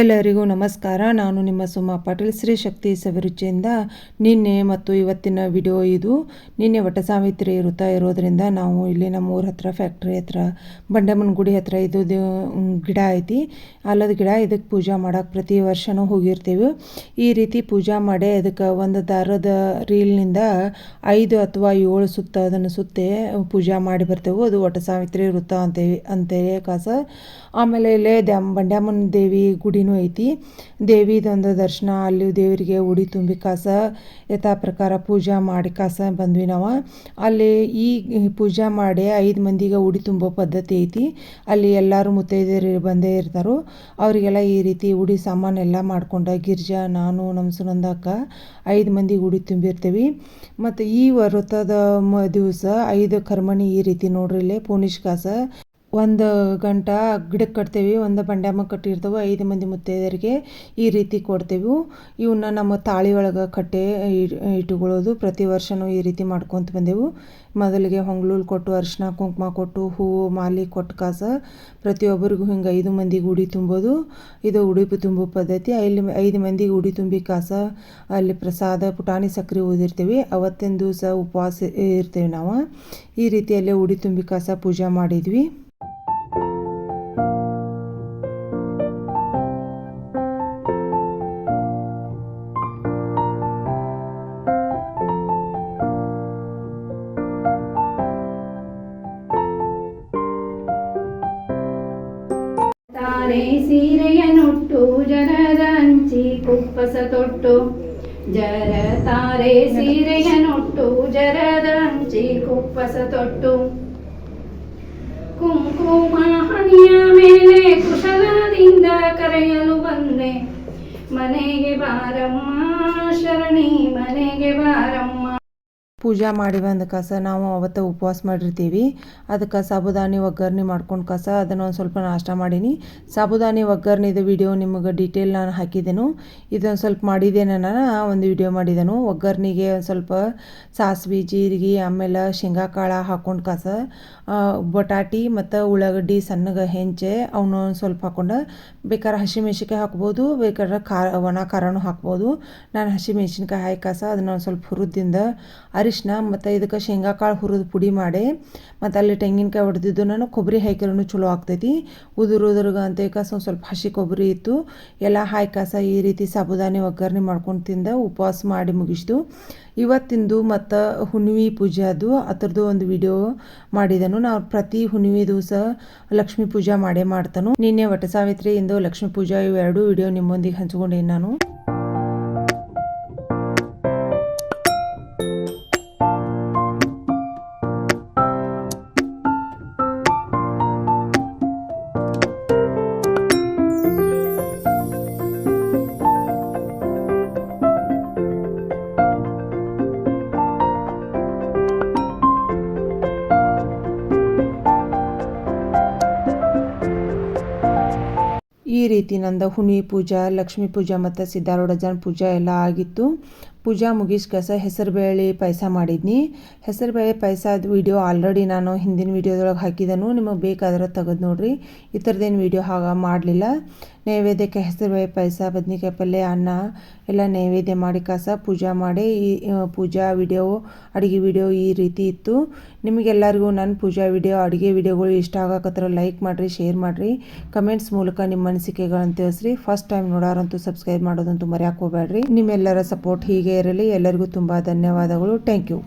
ಎಲ್ಲರಿಗೂ ನಮಸ್ಕಾರ. ನಾನು ನಿಮ್ಮ ಸುಮಾ ಪಾಟೀಲ್. ಶ್ರೀ ಶಕ್ತಿ ಸವಿರುಚಿಯಿಂದ ನಿನ್ನೆ ಮತ್ತು ಇವತ್ತಿನ ವಿಡಿಯೋ ಇದು. ನಿನ್ನೆ ವಟ ಸಾವಿತ್ರಿ ಇರೋದರಿಂದ ನಾವು ಇಲ್ಲಿ ನಮ್ಮ ಊರ ಹತ್ರ, ಫ್ಯಾಕ್ಟ್ರಿ ಹತ್ರ ಬಂಡೆಮ್ಮನ ಗುಡಿ ಹತ್ರ ಇದು ಗಿಡ ಐತಿ. ಅಲ್ಲದ ಗಿಡ ಇದಕ್ಕೆ ಪೂಜೆ ಮಾಡೋಕೆ ಪ್ರತಿ ವರ್ಷವೂ ಹೋಗಿರ್ತೀವಿ. ಈ ರೀತಿ ಪೂಜೆ ಮಾಡಿ ಅದಕ್ಕೆ ಒಂದು ದಾರದ ರೀಲ್ನಿಂದ ಐದು ಅಥವಾ ಏಳು ಸುತ್ತ ಅದನ್ನು ಸುತ್ತೆ ಪೂಜೆ ಮಾಡಿ ಬರ್ತೇವೆ. ಅದು ವಟ ಸಾವಿತ್ರಿ ವೃತ ಅಂತೇವಿ ಅಂತೇಳಿ ಕಾಸ. ಆಮೇಲೆ ಇಲ್ಲೇ ದ್ಯಾಮ್ ಬಂಡ್ಯಾಮನ್ ದೇವಿ ಗುಡಿನೂ ಐತಿ. ದೇವಿದೊಂದು ದರ್ಶನ ಅಲ್ಲಿ ದೇವರಿಗೆ ಉಡಿ ತುಂಬಿ ಕಾಸ ಯಥಾ ಪ್ರಕಾರ ಪೂಜಾ ಮಾಡಿ ಕಾಸ ಬಂದ್ವಿ ನಾವು. ಅಲ್ಲಿ ಈ ಪೂಜಾ ಮಾಡಿ ಐದು ಮಂದಿಗೆ ಉಡಿ ತುಂಬೋ ಪದ್ಧತಿ ಐತಿ. ಅಲ್ಲಿ ಎಲ್ಲರೂ ಮುತ್ತೈದೆಯರು ಬಂದೇ ಇರ್ತಾರೋ. ಅವರಿಗೆಲ್ಲ ಈ ರೀತಿ ಉಡಿ ಸಾಮಾನೆಲ್ಲ ಮಾಡ್ಕೊಂಡು ಗಿರ್ಜಾ, ನಾನು ನಮ್ಮ ಸುನಂದಕ್ಕ ಐದು ಮಂದಿಗೆ ಉಡಿ ತುಂಬಿರ್ತೀವಿ. ಮತ್ತು ಈ ವ್ರತದ ದಿವಸ ಐದು ಕರ್ಮಣಿ ಈ ರೀತಿ ನೋಡ್ರಿ ಇಲ್ಲಿ ಪೂನಿಶ್ ಕಾಸ. ಒಂದು ಗಂಟ ಗಿಡಕ್ಕೆ ಕಟ್ತೇವೆ, ಒಂದು ಬಂಡ್ಯಾಮ ಕಟ್ಟಿರ್ತೇವೆ, ಐದು ಮಂದಿ ಮುತ್ತೈದೆಯರಿಗೆ ಈ ರೀತಿ ಕೊಡ್ತೇವೆ. ಇವನ್ನ ನಮ್ಮ ತಾಳಿ ಒಳಗೆ ಕಟ್ಟೆ ಇಟ್ಟುಕೊಳ್ಳೋದು. ಪ್ರತಿ ವರ್ಷವೂ ಈ ರೀತಿ ಮಾಡ್ಕೊತ ಬಂದೆವು. ಮೊದಲಿಗೆ ಹೊಂಗ್ಲೂಲ್ ಕೊಟ್ಟು ಅರಿಶಿನ ಕುಂಕುಮ ಕೊಟ್ಟು, ಹೂವು, ಮಾಲಿ ಕೊಟ್ಟು ಕಾಸ. ಪ್ರತಿಯೊಬ್ಬರಿಗೂ ಹಿಂಗೆ ಐದು ಮಂದಿಗೆ ಉಡಿ ತುಂಬೋದು. ಇದು ಉಡುಪು ತುಂಬೋ ಪದ್ಧತಿ. ಅಲ್ಲಿ ಐದು ಮಂದಿಗೆ ಉಡಿ ತುಂಬಿ ಕಾಸ. ಅಲ್ಲಿ ಪ್ರಸಾದ, ಪುಟಾಣಿ ಸಕ್ಕರೆ ಓದಿರ್ತೀವಿ ಅವತ್ತಿನ ದಿವಸ ಉಪವಾಸ ಇರ್ತೀವಿ ನಾವು. ಈ ರೀತಿಯಲ್ಲೇ ಉಡಿ ತುಂಬಿ ಕಾಸ ಪೂಜೆ ಮಾಡಿದ್ವಿ. ತಾರೆ ಸೀರೆಯ ನೊಟ್ಟು ಜರದ ಅಂಚಿ ಕುಪ್ಪಸ ತೊಟ್ಟು. ಜರ ತಾರೆ ಸೀರೆಯ ನೊಟ್ಟು ಜರದ ಅಂಚಿ ಕುಪ್ಪಸ ತೊಟ್ಟು. ಕುಂಕುಮ ಹಣಿಯ ಮೇಲೆ ಕುಶಲದಿಂದ ಕರೆಯಲು ಬಂದೆ. ಮನೆಗೆ ಬಾರಮ್ಮ, ಶರಣಿ ಮನೆಗೆ ಬಾರಮ್ಮ. ಪೂಜೆ ಮಾಡಿ ಅಂದ ಕಸ ನಾವು ಅವತ್ತು ಉಪವಾಸ ಮಾಡಿರ್ತೀವಿ. ಅದಕ್ಕೆ ಸಾಬುದಾನಿ ಒಗ್ಗರಣೆ ಮಾಡ್ಕೊಂಡು ಕಸ ಅದನ್ನು ಒಂದು ಸ್ವಲ್ಪ ನಾಷ್ಟ ಮಾಡೀನಿ. ಸಾಬುದಾನಿ ಒಗ್ಗರಣೆದು ವಿಡಿಯೋ ನಿಮಗೆ ಡೀಟೇಲ್ ನಾನು ಹಾಕಿದೆನು. ಇದೊಂದು ಸ್ವಲ್ಪ ಮಾಡಿದ್ದೇನೆ ನಾನು ಒಂದು ವಿಡಿಯೋ ಮಾಡಿದೆನು. ಒಗ್ಗರಣೆಗೆ ಒಂದು ಸ್ವಲ್ಪ ಸಾಸಿವೆ, ಜೀರಿಗೆ, ಆಮೇಲೆ ಶೇಂಗಾ ಕಾಳು ಹಾಕ್ಕೊಂಡು ಕಸ ಬಟಾಟಿ ಮತ್ತು ಉಳ್ಳಾಗಡ್ಡಿ ಸಣ್ಣಗೆ ಹೆಂಚೆ ಅವನು ಒಂದು ಸ್ವಲ್ಪ ಹಾಕ್ಕೊಂಡು ಬೇಕಾದ್ರೆ ಹಸಿಮೆಣ್ಸಿನ್ಕಾಯಿ ಹಾಕ್ಬೋದು ಬೇಕಾದ್ರೆ ಖಾರ ಒಣ ಖಾರನೂ ಹಾಕ್ಬೋದು. ನಾನು ಹಸಿಮೆಣ್ಸಿನ್ಕಾಯಿ ಹಾಕಿ ಕಸ ಅದನ್ನು ಒಂದು ಸ್ವಲ್ಪ ಹುರಿದಿಂದ ಅರಿಶಿನ ಮತ್ತು ಇದಕ್ಕೆ ಶೇಂಗಾ ಕಾಳು ಹುರಿದು ಪುಡಿ ಮಾಡಿ, ಮತ್ತು ಅಲ್ಲಿ ತೆಂಗಿನಕಾಯಿ ಹೊಡೆದಿದ್ದು ನಾನು ಕೊಬ್ಬರಿ ಹಾಕಿರೋನು ಚಲೋ ಆಗ್ತೈತಿ. ಉದುರು ಉದುರುಗ ಅಂತ ಒಂದು ಸ್ವಲ್ಪ ಹಸಿ ಕೊಬ್ಬರಿ ಇತ್ತು. ಎಲ್ಲ ಹಾಯ್ ಕಾಸ ಈ ರೀತಿ ಸಾಬುದಾನಿ ಒಗ್ಗರಣೆ ಮಾಡ್ಕೊಂಡು ತಿಂದ ಉಪವಾಸ ಮಾಡಿ ಮುಗಿಸ್ತು ಇವತ್ತಿಂದು ಮತ್ತು ಹುಣ್ಣಿಮೆ ಪೂಜೆ ಅದು. ಅದರದ್ದು ಒಂದು ವಿಡಿಯೋ ಮಾಡಿದನು. ನಾವು ಪ್ರತಿ ಹುಣ್ಣಿಮೆ ದಿವಸ ಲಕ್ಷ್ಮೀ ಪೂಜಾ ಮಾಡೇ ಮಾಡ್ತಾನು. ನಿನ್ನೆ ವಟ ಸಾವಿತ್ರಿ ಇಂದು ಲಕ್ಷ್ಮೀ ಪೂಜಾ ಇವೆರಡು ವಿಡಿಯೋ ನಿಮ್ಮೊಂದಿಗೆ ಹಂಚ್ಕೊಂಡೇನು ನಾನು. ಈ ರೀತಿ ನಂದು ಹುಣಿ ಪೂಜಾ, ಲಕ್ಷ್ಮೀ ಪೂಜಾ ಮತ್ತು ಸಿದ್ಧಾರೂಢಜನ ಪೂಜಾ ಎಲ್ಲ ಆಗಿತ್ತು. ಪೂಜಾ ಮುಗಿಸ್ಕಸ ಹೆಸರುಬೇಳೆ ಪಾಯಸ ಮಾಡಿದ್ನಿ. ಹೆಸರುಬೇಳೆ ಪಾಯಸದ ವೀಡಿಯೋ ಆಲ್ರೆಡಿ ನಾನು ಹಿಂದಿನ ವೀಡಿಯೋದೊಳಗೆ ಹಾಕಿದನು. ನಿಮಗೆ ಬೇಕಾದ್ರೆ ತೆಗೆದು ನೋಡಿರಿ. ಈ ಥರದ್ದೇನು ವೀಡಿಯೋ ಹಾಗೆ ಮಾಡಲಿಲ್ಲ. ನೈವೇದ್ಯಕ್ಕೆ ಹೆಸರು ಹೆಸರುಬೇಳೆ ಪಾಯಸ, ಬದ್ನಿಕಾಯಿ ಪಲ್ಯ, ಅನ್ನ ಎಲ್ಲ ನೈವೇದ್ಯ ಮಾಡಿ ಕಾಸ ಪೂಜಾ ಮಾಡಿ ಈ ಪೂಜಾ ವಿಡಿಯೋ, ಅಡುಗೆ ವಿಡಿಯೋ ಈ ರೀತಿ ಇತ್ತು. ನಿಮಗೆಲ್ಲರಿಗೂ ನನ್ನ ಪೂಜಾ ವಿಡಿಯೋ, ಅಡುಗೆ ವಿಡಿಯೋಗಳು ಇಷ್ಟ ಆಗಕತ್ರ ಲೈಕ್ ಮಾಡಿರಿ, ಶೇರ್ ಮಾಡಿರಿ. ಕಮೆಂಟ್ಸ್ ಮೂಲಕ ನಿಮ್ಮ ಅನಿಸಿಕೆಗಳನ್ನು ತಿಳಿಸ್ರಿ. ಫಸ್ಟ್ ಟೈಮ್ ನೋಡೋರಂತೂ ಸಬ್ಸ್ಕ್ರೈಬ್ ಮಾಡೋದಂತೂ ಮರೆಯಾಕೋಬೇಡ್ರಿ ನಿಮ್ಮೆಲ್ಲರ ಸಪೋರ್ಟ್ ಹೀಗೆ ಇರಲಿ. ಎಲ್ಲರಿಗೂ ತುಂಬ ಧನ್ಯವಾದಗಳು. Thank you.